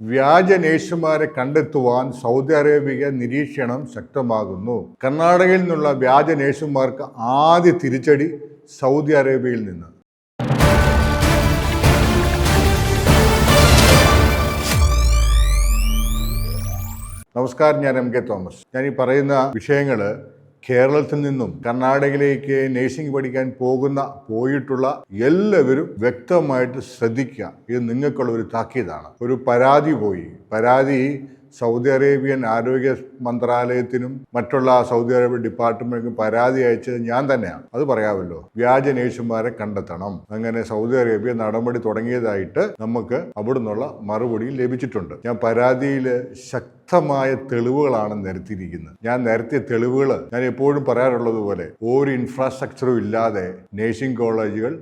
വ്യാജ നേഴ്സുമാരെ കണ്ടെത്തുവാൻ Saudi Arabia നിരീക്ഷണം ശക്തമാകുന്നു. കർണാടകയിൽ നിന്നുള്ള വ്യാജ നേഴ്സുമാർക്ക് ആദ്യ തിരിച്ചടി സൗദി അറേബ്യയിൽ നിന്ന്. നമസ്കാരം ഞാൻ എം കെ തോമസ്. ഞാൻ ഈ പറയുന്ന വിഷയങ്ങൾ കേരളത്തിൽ നിന്നും കർണാടകയിലേക്ക് നേഴ്സിംഗ് പഠിക്കാൻ പോകുന്ന പോയിട്ടുള്ള എല്ലാവരും വ്യക്തമായിട്ട് ശ്രദ്ധിക്കുക. ഇത് നിങ്ങൾക്കുള്ള ഒരു താക്കീതാണ്. ഒരു പരാതി പോയി. പരാതി സൗദി അറേബ്യൻ ആരോഗ്യ മന്ത്രാലയത്തിനും മറ്റുള്ള സൗദി അറേബ്യ ഡിപ്പാർട്ട്മെന്റിനും പരാതി അയച്ചത് ഞാൻ തന്നെയാണ്. അത് പറയാമല്ലോ. വ്യാജ നേഴ്സുമാരെ കണ്ടെത്തണം. അങ്ങനെ സൗദി അറേബ്യ നടപടി തുടങ്ങിയതായിട്ട് നമുക്ക് അവിടുന്നുള്ള മറുപടി ലഭിച്ചിട്ടുണ്ട്. ഞാൻ പരാതിയിൽ ശക്തമായ തെളിവുകളാണ് നിരത്തിയിരിക്കുന്നത്. ഞാൻ നിരത്തിയ തെളിവുകൾ ഞാൻ എപ്പോഴും പറയാറുള്ളതുപോലെ ഒരു ഇൻഫ്രാസ്ട്രക്ചറും ഇല്ലാതെ നേഴ്സിംഗ് കോളേജുകൾ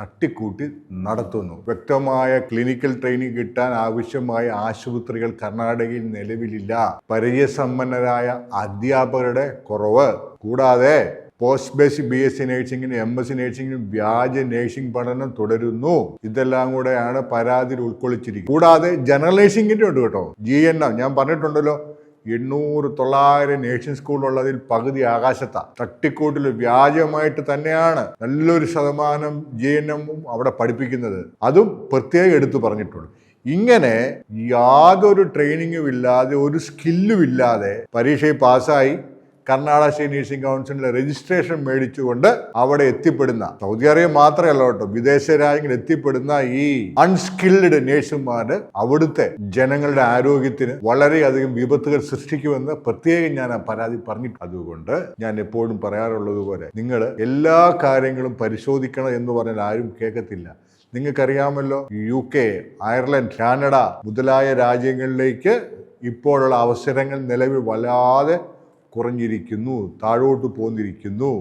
തട്ടിക്കൂട്ടി നടത്തുന്നു. വ്യക്തമായ ക്ലിനിക്കൽ ട്രെയിനിങ് കിട്ടാൻ ആവശ്യമായ ആശുപത്രികൾ കർണാടകയിൽ നിലവിലില്ല. പരിചയസമ്പന്നരായ അധ്യാപകരുടെ കുറവ്. കൂടാതെ post basic B S C നേഴ്സിംഗിനും M S C നേഴ്സിംഗിനും വ്യാജ നേഴ്സിംഗ് പഠനം തുടരുന്നു. ഇതെല്ലാം കൂടെയാണ് പരാതിയിൽ ഉൾക്കൊള്ളിച്ചിരിക്കുന്നത്. കൂടാതെ ജനറൽ നേഴ്സിംഗിന്റെ ഉണ്ട് കേട്ടോ. ജി എൻ എം ഞാൻ പറഞ്ഞിട്ടുണ്ടല്ലോ. എണ്ണൂറ് തൊള്ളായിരം നേഴ്സിംഗ് സ്കൂളുള്ളതിൽ പകുതി ആകാശത്താ. തട്ടിക്കൂട്ടിൽ വ്യാജമായിട്ട് തന്നെയാണ് നല്ലൊരു ശതമാനം ജി എൻ എമ്മും അവിടെ പഠിപ്പിക്കുന്നത്. അതും പ്രത്യേകം എടുത്തു പറഞ്ഞിട്ടുള്ളൂ ഇങ്ങനെ യാതൊരു ട്രെയിനിങ്ങും ഇല്ലാതെ ഒരു സ്കില്ലും ഇല്ലാതെ പരീക്ഷയിൽ പാസ്സായി കർണാടക സ്റ്റേറ്റ് നഴ്സിംഗ് കൗൺസിലിന്റെ രജിസ്ട്രേഷൻ മേടിച്ചുകൊണ്ട് അവിടെ എത്തിപ്പെടുന്ന സൗദി അറേബ്യ മാത്രമല്ല കേട്ടോ വിദേശ രാജ്യങ്ങളിൽ എത്തിപ്പെടുന്ന ഈ അൺസ്കിൽഡ് നേഴ്സുമാര് അവിടുത്തെ ജനങ്ങളുടെ ആരോഗ്യത്തിന് വളരെയധികം വിപത്തുകൾ സൃഷ്ടിക്കുമെന്ന് പ്രത്യേകം ഞാൻ ആ പരാതി പറഞ്ഞിട്ട് അതുകൊണ്ട് ഞാൻ എപ്പോഴും പറയാറുള്ളത് പോലെ നിങ്ങൾ എല്ലാ കാര്യങ്ങളും പരിശോധിക്കണം എന്ന് പറഞ്ഞാൽ ആരും കേൾക്കത്തില്ല. നിങ്ങൾക്കറിയാമല്ലോ യു കെ അയർലൻഡ് കാനഡ മുതലായ രാജ്യങ്ങളിലേക്ക് ഇപ്പോഴുള്ള അവസരങ്ങൾ നിലവിൽ വല്ലാതെ കുറഞ്ഞിരിക്കുന്നു താഴോട്ട് പോന്നിരിക്കുന്നു.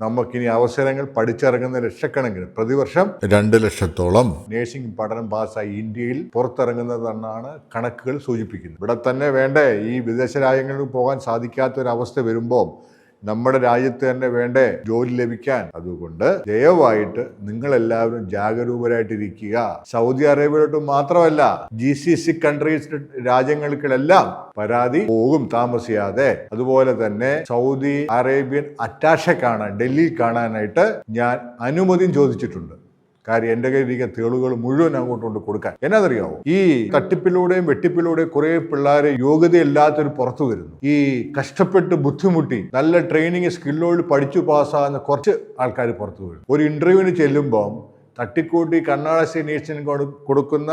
നമുക്കിനി അവസരങ്ങൾ പഠിച്ചിറങ്ങുന്ന ലക്ഷക്കണക്കിന് പ്രതിവർഷം രണ്ട് ലക്ഷത്തോളം നേഴ്സിംഗ് പഠനം പാസ്സായി ഇന്ത്യയിൽ പുറത്തിറങ്ങുന്നതെന്നാണ് കണക്കുകൾ സൂചിപ്പിക്കുന്നത്. ഇവിടെ തന്നെ വേണ്ടേ ഈ വിദേശ രാജ്യങ്ങളിൽ പോകാൻ സാധിക്കാത്ത ഒരു അവസ്ഥ വരുമ്പോൾ നമ്മുടെ രാജ്യത്ത് തന്നെ വേണ്ടേ ജോലി ലഭിക്കാൻ? അതുകൊണ്ട് ദയവായിട്ട് നിങ്ങൾ എല്ലാവരും ജാഗരൂകരായിട്ടിരിക്കുക സൗദി അറേബ്യയിലോട്ട് മാത്രമല്ല ജി സി സി കൺട്രീസ് രാജ്യങ്ങൾക്കെല്ലാം പരാതി പോകും താമസിയാതെ. അതുപോലെ തന്നെ സൗദി അറേബ്യൻ അറ്റാഷെ കാണാൻ ഡൽഹി കാണാനായിട്ട് ഞാൻ അനുമതിയും ചോദിച്ചിട്ടുണ്ട്. കാര്യം എന്റെ കയ്യിലിരിക്കുന്ന തെളിവുകൾ മുഴുവൻ അങ്ങോട്ട് കൊണ്ട് കൊടുക്കാൻ. എന്നാന്നറിയാവോ? ഈ തട്ടിപ്പിലൂടെയും വെട്ടിപ്പിലൂടെയും കുറെ പിള്ളേരെ യോഗ്യതയില്ലാത്തൊരു പുറത്തു വരുന്നു. ഈ കഷ്ടപ്പെട്ട് ബുദ്ധിമുട്ടി നല്ല ട്രെയിനിങ് സ്കില്ലോട് പഠിച്ചു പാസ്സാകുന്ന കുറച്ച് ആൾക്കാർ പുറത്തു വരും. ഒരു ഇന്റർവ്യൂവിന് ചെല്ലുമ്പം തട്ടിക്കൂട്ടി കർണാടക സ്റ്റേറ്റ് നേഴ്സിന് കൊടുക്കുന്ന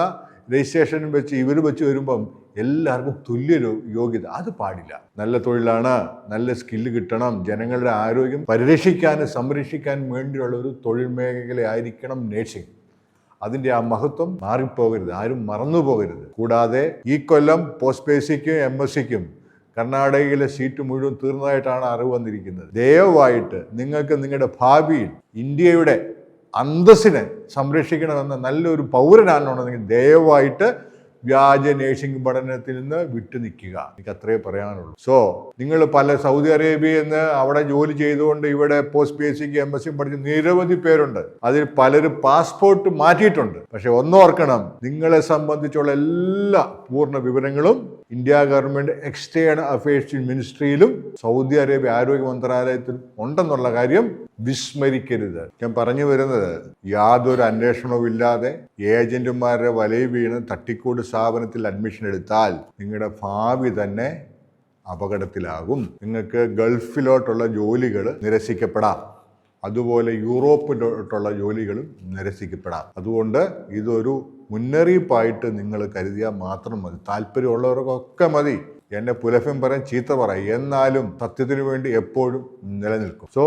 രജിസ്ട്രേഷനും വെച്ച് ഇവർ വെച്ച് വരുമ്പം എല്ലാവർക്കും തുല്യ യോഗ്യത. അത് പാടില്ല. നല്ല തൊഴിലാണ് നല്ല സ്കില്ല് കിട്ടണം ജനങ്ങളുടെ ആരോഗ്യം പരിരക്ഷിക്കാനും സംരക്ഷിക്കാനും വേണ്ടിയുള്ള ഒരു തൊഴിൽ മേഖലയായിരിക്കണം നേഴ്സിംഗ് അതിന്റെ ആ മഹത്വം മാറിപ്പോകരുത്. ആരും മറന്നു പോകരുത്. കൂടാതെ ഈ കൊല്ലം പോസ്റ്റ് പേസിക്കും എം എസ് സിക്കും കർണാടകയിലെ സീറ്റ് മുഴുവൻ തീർന്നതായിട്ടാണ് അറിവ് വന്നിരിക്കുന്നത്. ദയവായിട്ട് നിങ്ങൾക്ക് നിങ്ങളുടെ ഭാവിയിൽ ഇന്ത്യയുടെ അന്തസ്സിനെ സംരക്ഷിക്കണമെന്ന നല്ലൊരു പൗരനാണെന്നുണ്ടെങ്കിൽ ദയവായിട്ട് വ്യാജ നേഴ്സിംഗ് പഠനത്തിൽ നിന്ന് വിട്ടു നിൽക്കുക. എനിക്ക് അത്രേ പറയാനുള്ളൂ. സോ നിങ്ങൾ പല സൗദി അറേബ്യയിൽ നിന്ന് അവിടെ ജോലി ചെയ്തുകൊണ്ട് ഇവിടെ പോസ്റ്റ് പി എസ് സിക്ക് എം പഠിച്ച നിരവധി പേരുണ്ട്. അതിൽ പലരും പാസ്പോർട്ട് മാറ്റിയിട്ടുണ്ട്. പക്ഷെ ഒന്നോർക്കണം നിങ്ങളെ സംബന്ധിച്ചുള്ള എല്ലാ പൂർണ വിവരങ്ങളും ഇന്ത്യ ഗവൺമെന്റ് എക്സ്റ്റേണൽ അഫയേഴ്സ് മിനിസ്ട്രിയിലും സൗദി അറേബ്യ ആരോഗ്യ മന്ത്രാലയത്തിലും ഉണ്ടെന്നുള്ള കാര്യം വിസ്മരിക്കരുത്. ഞാൻ പറഞ്ഞു വരുന്നത് യാതൊരു അന്വേഷണവും ഇല്ലാതെ ഏജന്റുമാരുടെ വലയിൽ വീണ് തട്ടിക്കൂട് സ്ഥാപനത്തിൽ അഡ്മിഷൻ എടുത്താൽ നിങ്ങളുടെ ഭാവി തന്നെ അപകടത്തിലാകും. നിങ്ങൾക്ക് ഗൾഫിലോട്ടുള്ള ജോലികൾ നിരസിക്കപ്പെടാം. അതുപോലെ യൂറോപ്പിലോട്ടുള്ള ജോലികളും നിരസിക്കപ്പെടാം. അതുകൊണ്ട് ഇതൊരു മുന്നറിയിപ്പായിട്ട് നിങ്ങൾ കരുതിയാൽ മാത്രം മതി. താല്പര്യമുള്ളവർക്കൊക്കെ മതി. എന്നെ പുലഫ്യം പറയാൻ ചീത്ത പറയും. എന്നാലും സത്യത്തിനു വേണ്ടി എപ്പോഴും നിലനിൽക്കും. സോ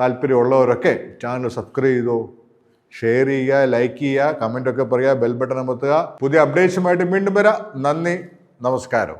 താല്പര്യമുള്ളവരൊക്കെ ചാനൽ സബ്സ്ക്രൈബ് ചെയ്തോ ഷെയർ ചെയ്യുക ലൈക്ക് ചെയ്യുക കമന്റ് ഒക്കെ പറയുക ബെൽ ബട്ടൺ അമർത്തുക. പുതിയ അപ്ഡേറ്റ്സുമായിട്ട് വീണ്ടും വരാം. നന്ദി. നമസ്കാരം.